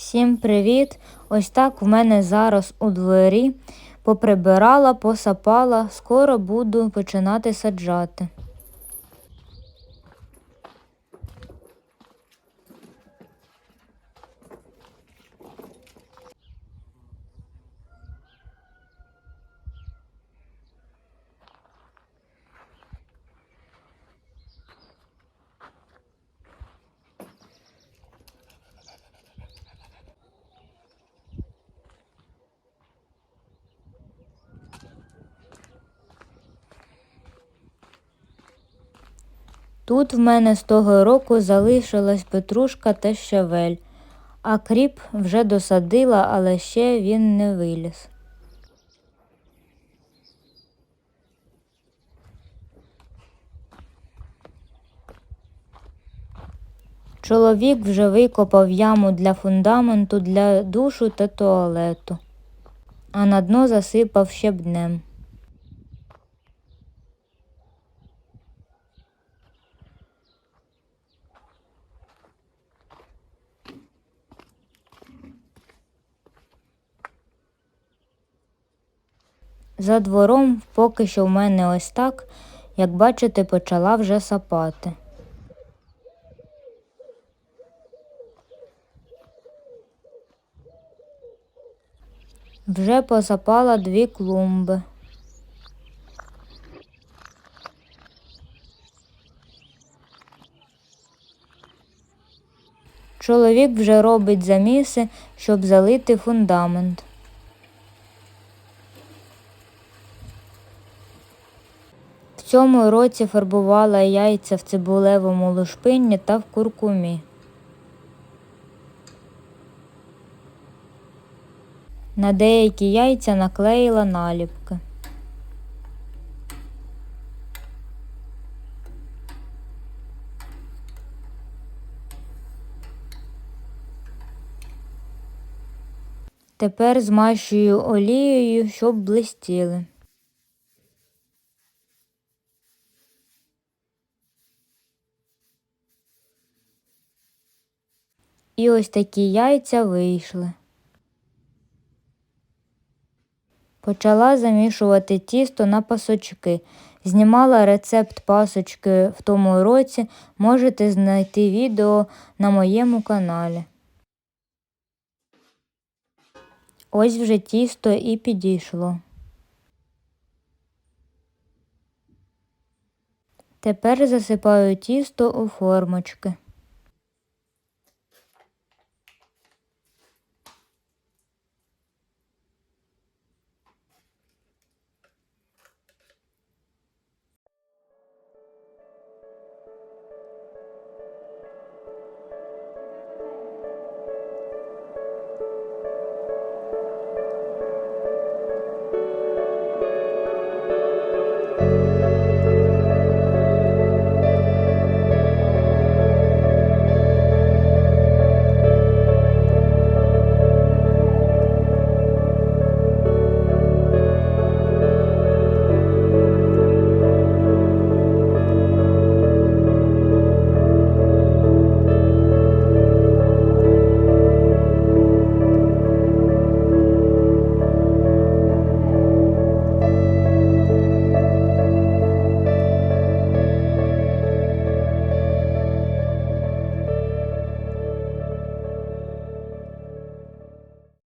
Всім привіт! Ось так в мене зараз у дворі поприбирала, посапала, скоро буду починати саджати. Тут в мене з того року залишилась петрушка та щавель, а кріп вже досадила, але ще він не виліз. Чоловік вже викопав яму для фундаменту для душу та туалету, а на дно засипав щебнем. За двором поки що в мене ось так, як бачите, почала вже сапати. Вже посапала дві клумби. Чоловік вже робить заміси, щоб залити фундамент. Цьому році фарбувала яйця в цибулевому лушпинні та в куркумі. На деякі яйця наклеїла наліпки. Тепер змащую олією, щоб блистіли. І ось такі яйця вийшли. Почала замішувати тісто на пасочки. Знімала рецепт пасочки в тому році, можете знайти відео на моєму каналі. Ось вже тісто і підійшло. Тепер засипаю тісто у формочки.